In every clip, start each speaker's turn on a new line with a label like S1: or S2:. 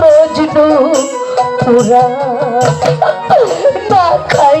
S1: মজনু পুরা। না খাই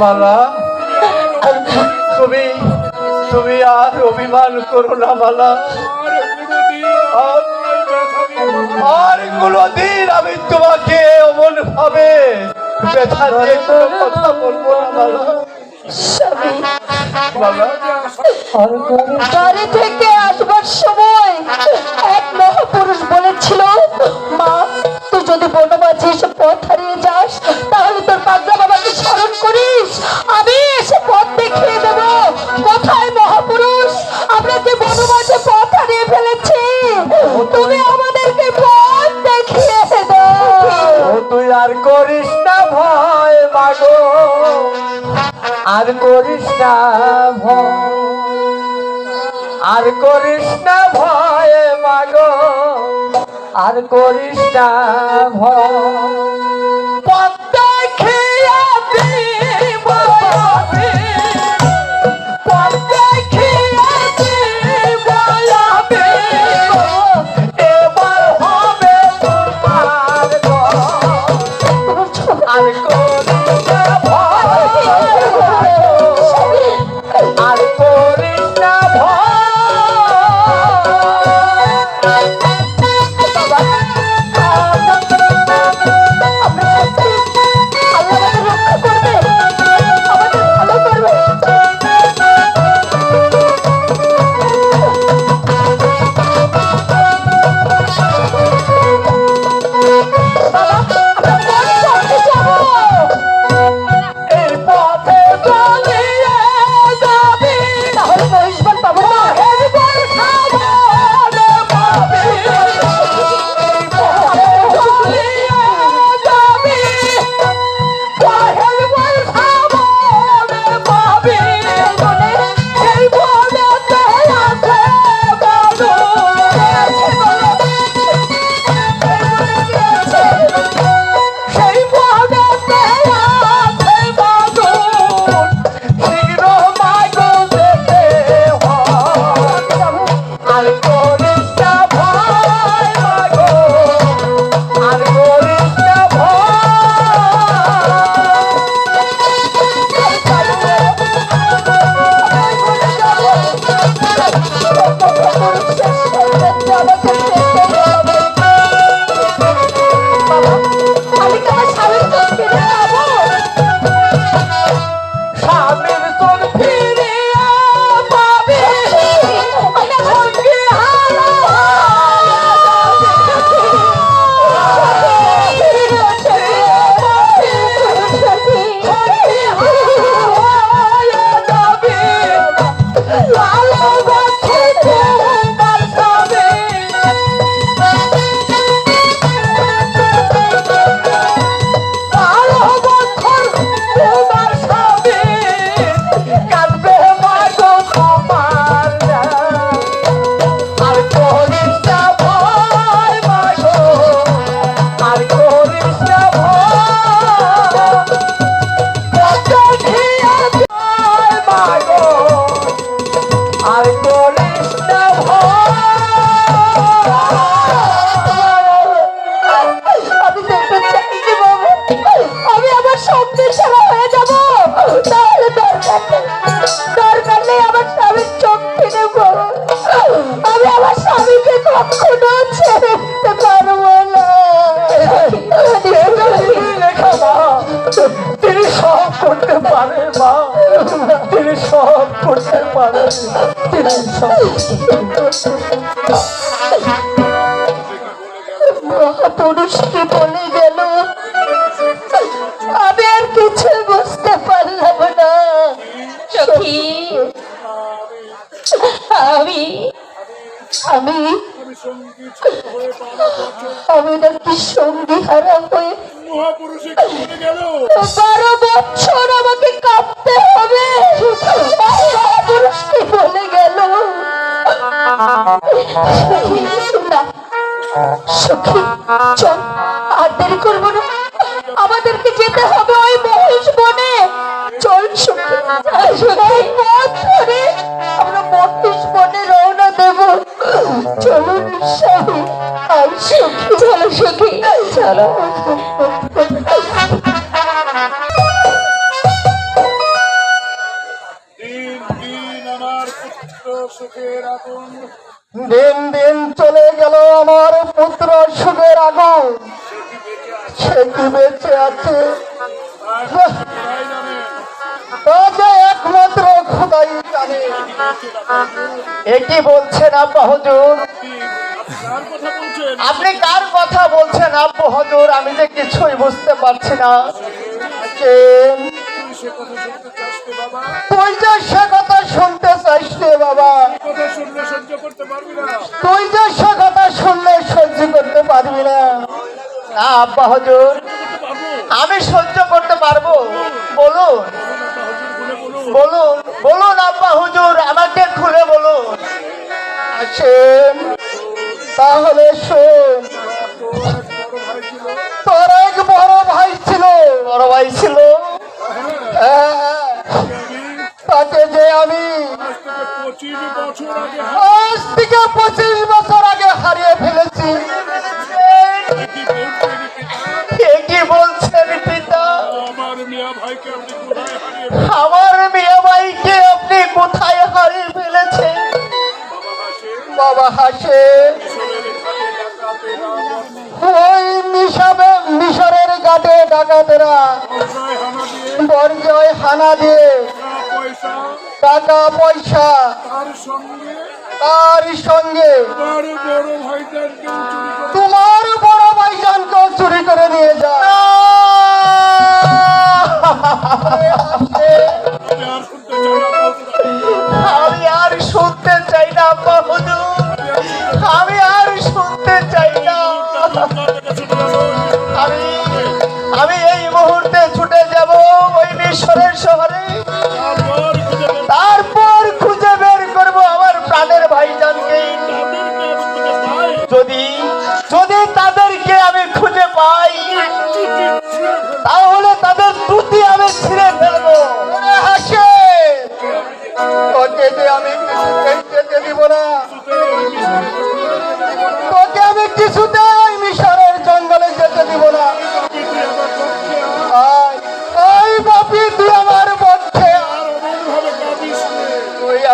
S2: মালা। তুমি তুমি আর অভিমান করো না মালা। আর আমি তোমাকে অমন ভাবে কথা বলব না মালা।
S1: বাড়ি থেকে আসবার সময় এক মহাপুরুষ বলেছিল মা তুই যদি বনবাজি এসে পথ হারিয়ে যাস তাহলে তোর পাগল করিস? আমি এসে পথ দেখিয়ে দেব। কোথায় মহাপুরুষ? আমরা যে বনবাসে পথ হারিয়ে ফেলেছি তুমি আমাদেরকে পথ দেখিয়ে দাও
S3: তুই আর করিস না ভয় মাগো। আর করিস না ভয়। আর করিস না ভয় মাগো। আর করিস না ভয়।
S1: মহাপুরুষকে বলে গেল আমি আর কিছু বুঝতে পারলাম না। সখী। আমি আমি আমি নাকি সঙ্গী হারা হয়ে বারো বছর আমাকে কাঁপতে হবে। আমাদেরকে যেতে হবে ওই মহিষ বনে। চল সখী এই পথ আমরা মহিষ বনে রওনা দেব। চলুন স্বামী, আর সুখী, চলো সখী, চলো।
S2: একই বলছেন আব্বা হুজুর। আপনি কার কথা বলছেন আব্বু হজুর? আমি যে কিছুই বুঝতে পারছি না। কেন?
S4: তুই
S2: যে সে কথা শুনতে চাইস বাবা। তুই যে সে কথা শুনলে সহ্য করতে পারবি না আব্বা হজুর, আমি সহ্য করতে পারব। বলুন।
S4: বলুন
S2: বলুন আব্বা হুজুর আমাকে খুলে বলুন। আসেন। তাহলে শোন।
S4: তোর এক বড় ভাই ছিল।
S2: বড় ভাই ছিল? হ্যাঁ, তাকে যে আমি
S4: আজ থেকে পঁচিশ বছর আগে
S2: হারিয়ে ফেলেছি।
S4: আমার মিয়া ভাইকে আপনি কোথায় হারিয়ে
S2: ফেলেছেন? বাবা হাসে। ওই মিশাবে মিশরের ঘাটে ডাকাতেরা। বর্জয় হানা দিয়ে টাকা পয়সা
S4: তার সঙ্গে
S2: তোমার বড় ভাইজানকেও চুরি করে নিয়ে যায়।
S4: আমি আর শুনতে চাই না,
S2: আব্বা হুজুর। আমি আর শুনতে চাই না। আমি আমি এই মুহূর্তে ছুটে যাব ওই মিশরের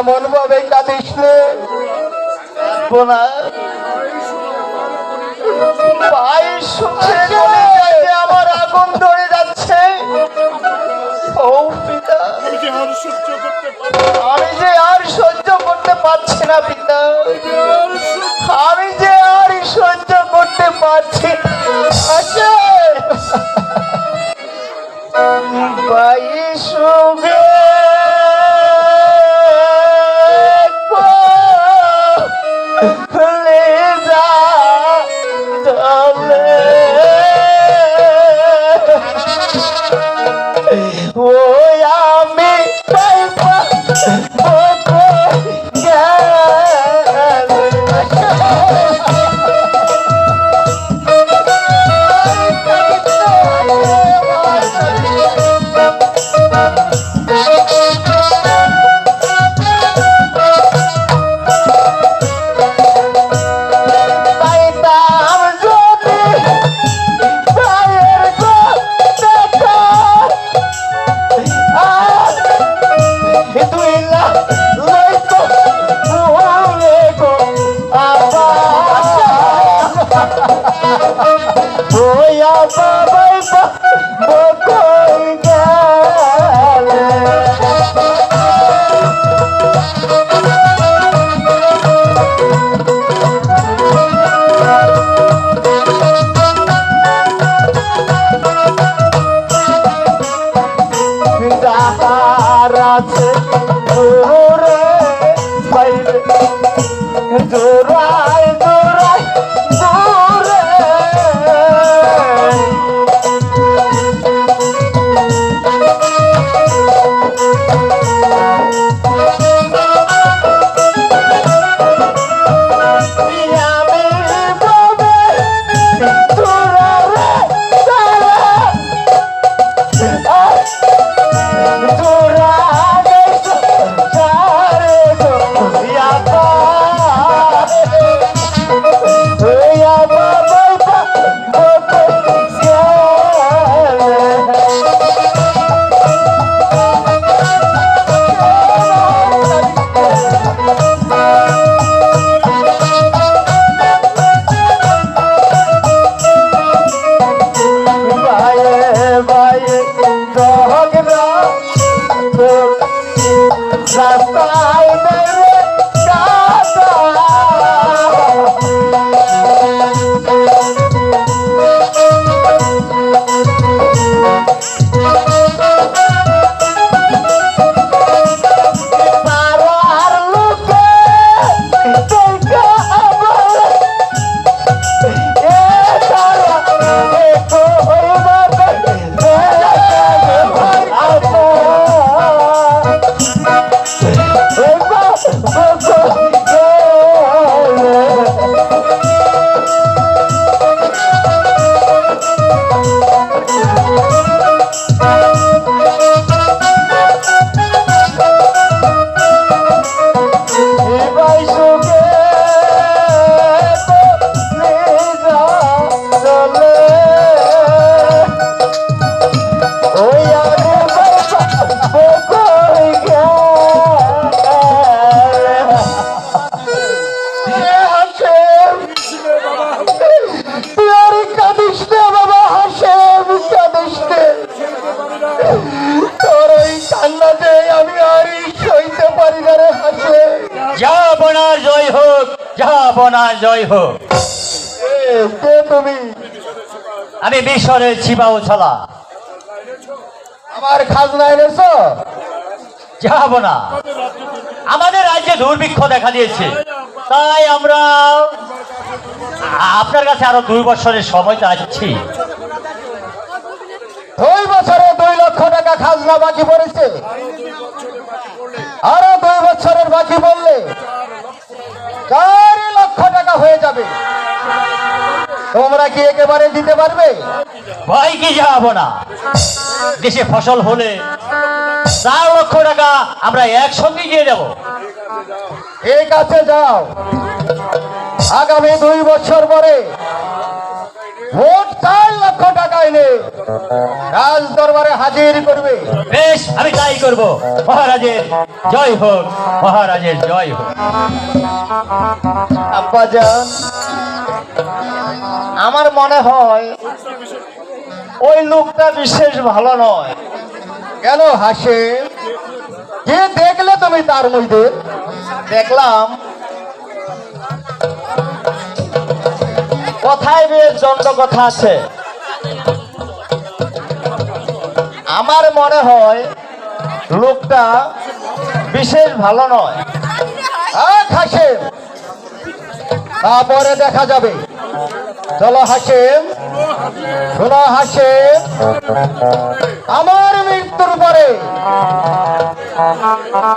S2: এমন ভাবে কাঁদিস ভাই আমার আগুন ধরে যাচ্ছে।
S4: আমি যে আর সহ্য করতে
S2: পারছি না পিতা। আমি যে আর সহ্য করতে পারছি আছে ভাই সুখে
S5: হরিবার জয় হোক।
S4: এ, তুমি
S5: আমি মিশরের চিবাও ছালা।
S4: আমার খাজনা এনেছো?
S5: যাব না। আমাদের রাজ্যে দুর্ভিক্ষ দেখা দিয়েছে। তাই আমরা আপনার কাছে আরও দুই বছরের সময় চাচ্ছি
S4: দুই বছরে দুই লক্ষ টাকা খাজনা বাকি পড়েছে। আরও দুই বছরের বাকি বললে কি একেবারে দিতে পারবে?
S5: ভয় কি যাব না? দেশে ফসল হলে চার লক্ষ টাকা আমরা একসঙ্গে দিয়ে দেব।
S4: ঠিক আছে যাও। আগামী দুই বছর পরে ভোট চার লক্ষ টাকা এনে রাজ দরবারে হাজির করবে।
S5: বেশ আমি তাই করব। মহারাজের জয় হোক মহারাজের জয় হোক।
S4: আব্বাজান আমার মনে হয় ওই লোকটা বিশেষ ভালো নয়। কেন হাসে? যে দেখলে তুমি তার মধ্যে, দেখলাম। কথায় বেশ দণ্ড কথা আছে। আমার মনে হয় লোকটা বিশেষ ভালো নয়। হাসেম তারপরে দেখা যাবে। চলো হাসেম শোনো হাসেম, আমার মৃত্যুর পরে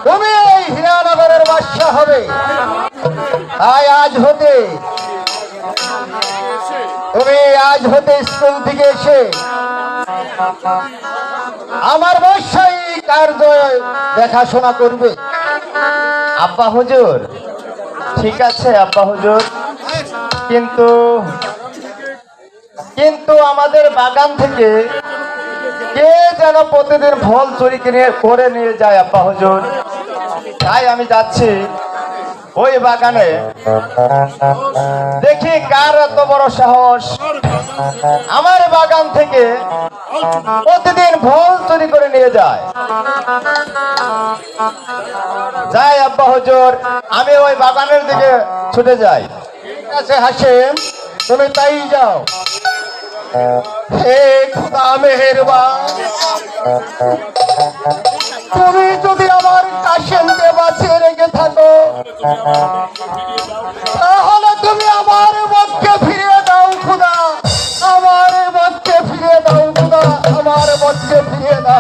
S4: তুমি এই হীরানগরের বাদশা হবে। তাই আজ হতে, তুমি আজ হতে স্কুল থেকে এসে আমার বর্ষাই কার্য দেখাশোনা করবে। আব্বা হুজুর ঠিক আছে, আব্বা হুজুর। কিন্তু কিন্তু আমাদের বাগান থেকে কে যেন প্রতিদিন ফল চুরি কিনে করে নিয়ে যায়, আব্বা হুজুর? তাই আমি যাচ্ছি ওই বাগানে। দেখি কার এত বড় সাহস। আমার বাগান থেকে প্রতিদিন ভোল চুরি করে নিয়ে যায়। যাই আব্বা হজুর, আমি ওই বাগানের দিকে ছুটে যাই। ঠিক আছে হাসিম তুমি তাই যাও। তুমি যদি আমার কাশেমকে বাঁচিয়ে রেখে থাকো। তাহলে তুমি আমার মধ্যে ফিরিয়ে দাও, খুদা। আমার আমার মনকে ফিরিয়ে না